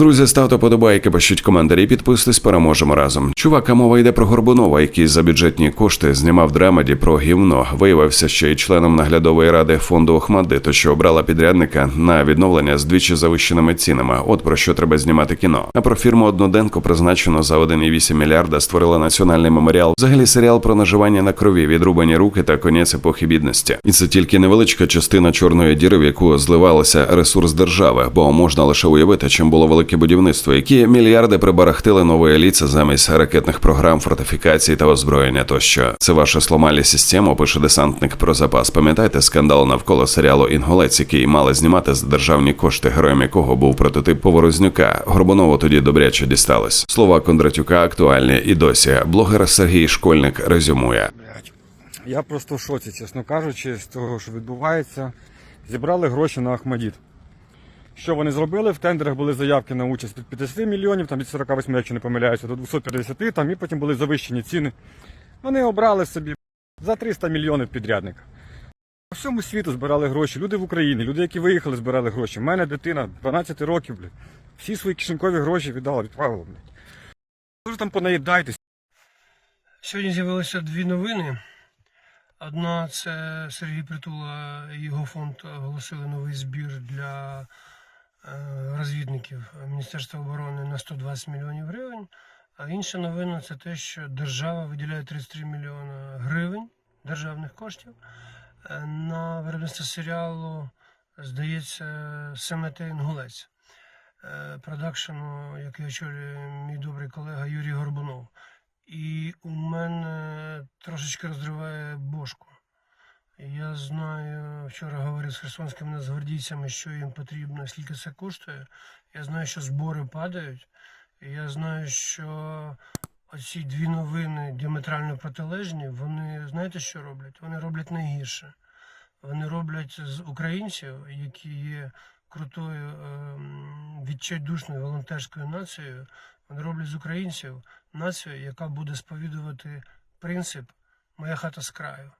Друзі, ставте подобайки, пишіть коментарі, підписуйтесь, переможемо разом. Чувака, мова йде про Горбунова, який за бюджетні кошти знімав драмеді про гівно. Виявився ще й членом наглядової ради фонду Охмадиту, що обрала підрядника на відновлення з двічі завищеними цінами. От про що треба знімати кіно. А про фірму Одноденко призначено за 1,8 мільярда створила національний меморіал. Взагалі серіал про наживання на крові, відрубані руки та конець епохи бідності. І це тільки невеличка частина чорної діри, в яку зливалися ресурс держави, бо можна лише уявити, чим було велике будівництво, які мільярди прибарахтили нової ліце замість ракетних програм, фортифікацій та озброєння. Тощо це ваша сломалі систему, пише десантник про запас. Пам'ятаєте скандал навколо серіалу Інгулець, який мали знімати за державні кошти, героєм якого був прототип Поворознюка. Горбунову тоді добряче дісталось. Слова Кондратюка актуальні і досі. Блогер Сергій Школьник резюмує. Я просто в шоці, чесно кажучи, з того, що відбувається. Зібрали гроші на Ахмадіт. Що вони зробили? В тендерах були заявки на участь від 50 мільйонів, там від 48, якщо не помиляюся, до 250, там і потім були завищені ціни. Вони обрали собі за 300 мільйонів підрядника. По всьому світу збирали гроші. Люди в Україні, люди, які виїхали, збирали гроші. У мене дитина 12 років, блядь. Всі свої кишенькові гроші віддала, відправила, блядь. Дуже там понаїдайтесь. Сьогодні з'явилося дві новини. Одна це Сергій Притула і його фонд оголосили новий збір для розвідників Міністерства оборони на 120 мільйонів гривень. А інша новина це те, що держава виділяє 33 мільйони гривень державних коштів е, на виробництво серіалу, здається, Семете Інгулець е, продакшену, який очолює мій добрий колега Юрій Горбунов. І у мене трошечки розриває бошку. Я знаю, вчора говорив з херсонськими нацгвардійцями, що їм потрібно, скільки це коштує. Я знаю, що збори падають. Я знаю, що оці дві новини діаметрально протилежні, вони знаєте, що роблять? Вони роблять найгірше. Вони роблять з українців, які є крутою ем, відчайдушною волонтерською нацією, вони роблять з українців націю, яка буде сповідувати принцип Моя хата з краю.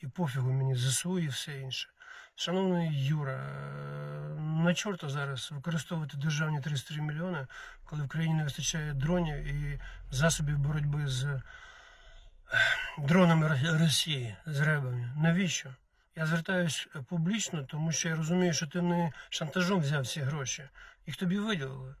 І пофігу мені ЗСУ і все інше. Шановний Юра, е, на чорта зараз використовувати державні 33 мільйони, коли в країні не вистачає дронів і засобів боротьби з е, дронами Росії, з ребами. Навіщо? Я звертаюсь публічно, тому що я розумію, що ти не шантажом взяв ці гроші. Їх тобі виділили.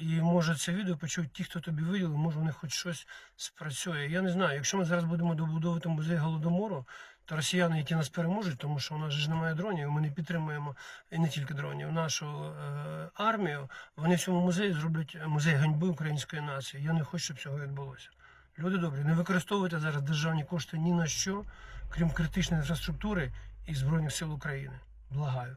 І може це відео почують ті, хто тобі виділив, може в них хоч щось спрацює. Я не знаю, якщо ми зараз будемо добудовувати музей голодомору, то росіяни, які нас переможуть, тому що у нас ж немає дронів, ми не підтримуємо і не тільки дронів, нашу е, армію, вони в цьому музеї зроблять музей ганьби української нації. Я не хочу, щоб цього відбулося. Люди добрі, не використовуйте зараз державні кошти ні на що, крім критичної інфраструктури і Збройних сил України. Благаю.